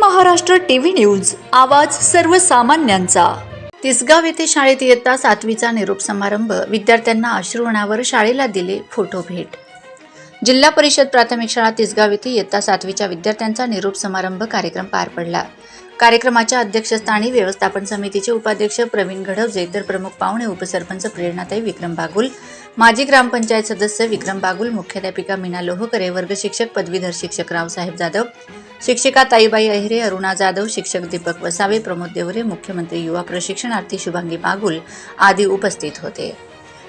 Maharashtra TV news आवाज सर्वसामान्यांचा. तिसगाव येथे शाळेत इयत्ता सातवीचा निरोप समारंभ विद्यार्थ्यांना अश्रुवणावर शाळेला दिले फोटो भेट. जिल्हा परिषद प्राथमिक शाळा तिसगाव येथे इयत्ता सातवीच्या विद्यार्थ्यांचा निरोप समारंभ कार्यक्रम पार पडला. कार्यक्रमाच्या अध्यक्षस्थानी व्यवस्थापन समितीचे उपाध्यक्ष प्रवीण घडवजे तर प्रमुख पाहुणे उपसरपंच प्रेरणाताई विक्रम बागुल माजी ग्रामपंचायत सदस्य विक्रम बागुल मुख्याध्यापिका मीना लोहकरे वर्ग शिक्षक पदवीधर शिक्षक रावसाहेब जाधव शिक्षिका ताईबाई अहिरे अरुणा जाधव शिक्षक दीपक वसावे प्रमोद देवरे मुख्यमंत्री युवा प्रशिक्षणार्थी शुभांगी बागुल आदी उपस्थित होते.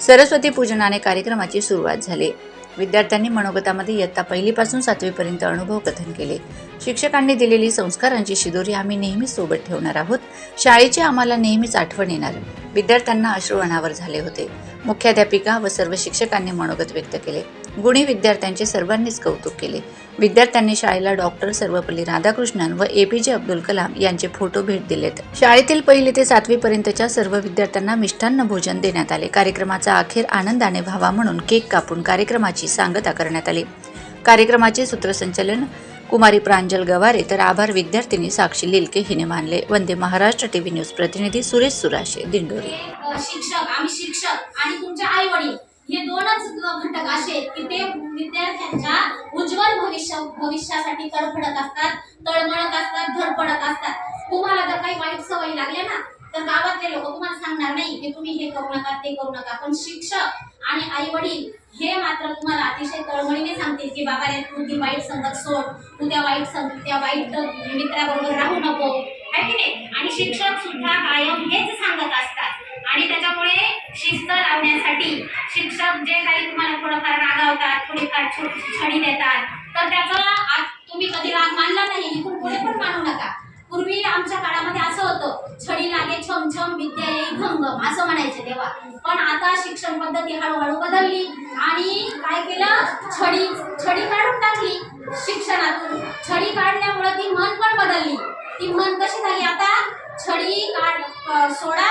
सरस्वती पूजनाने कार्यक्रमाची सुरुवात झाली. विद्यार्थ्यांनी मनोगतामध्ये इयत्ता पहिलीपासून सातवीपर्यंत अनुभव कथन केले. शिक्षकांनी दिलेली संस्कारांची शिदोरी आम्ही नेहमीच सोबत ठेवणार आहोत. शाळेची आम्हाला नेहमीच आठवण येणार. विद्यार्थ्यांना अश्रू अनावर झाले होते. मुख्याध्यापिका व सर्व शिक्षकांनी मनोगत व्यक्त केले. गुणी विद्यार्थ्यांचे सर्वांनीच कौतुक केले. विद्यार्थ्यांनी शाळेला डॉक्टर सर्वपल्ली राधाकृष्णन व ए पी जे अब्दुल कलाम यांचे फोटो भेट दिलेत. शाळेतील पहिली ते सातवी पर्यंतच्या सर्व विद्यार्थ्यांना मिष्टान्न भोजन देण्यात आले. कार्यक्रमाचा अखेर आनंदाने व्हावा म्हणून केक कापून कार्यक्रमाची सांगता करण्यात आली. कार्यक्रमाचे सूत्रसंचालन कुमारी प्रांजल गवारे तर आभार विद्यार्थिनी साक्षी लिलके हिने मानले. वंदे महाराष्ट्र टीव्ही न्यूज प्रतिनिधी सुरेश सुराशे दिंडोरी. शिक्षक आम्ही शिक्षक आणि तुमचे आई वडील हे दोनच घटक असे आहेत की ते विद्यार्थ्यांच्या उज्ज्वल भविष्य भविष्यासाठी तडफडत असतात तळमळत असतात धडपडत असतात. तुम्हाला जर काही वाईट सवयी लागल्या ना तर गावातले लोक तुम्हाला सांगणार नाही की तुम्ही हे करू नका ते करू नका. पण शिक्षक आणि आई वडील हे मात्र तुम्हाला अतिशय तळमळीने सांगतील की बाबा रे तू ती वाईट संगत सोड तू त्या वाईट संग त्या वाईट मित्राबरोबर राहू नको. आहे की नाही? आणि शिक्षक सुद्धा कायम हेच सांगत असतात. आणि त्याच्यामुळे शिस्त लावण्यासाठी शिक्षक जे काही तुम्हाला थोडंफार रागावतात थोडीफार छो- छडी देतात तर त्याचा आज तुम्ही कधी राग मानला नाही इथून पुढे पण मानू नका. पूर्वी आमच्या काळामध्ये असं होतं छडी लागे छम छम विद्या येई घमघम असं म्हणायचे तेव्हा. पण आता शिक्षण पद्धती हळूहळू बदलली आणि काय केलं? छडी छडी काढून टाकली शिक्षणातून. छडी काढल्यामुळे ती मन पण बदलली. ती मन कशी झाली? आता छडी काढ सोडा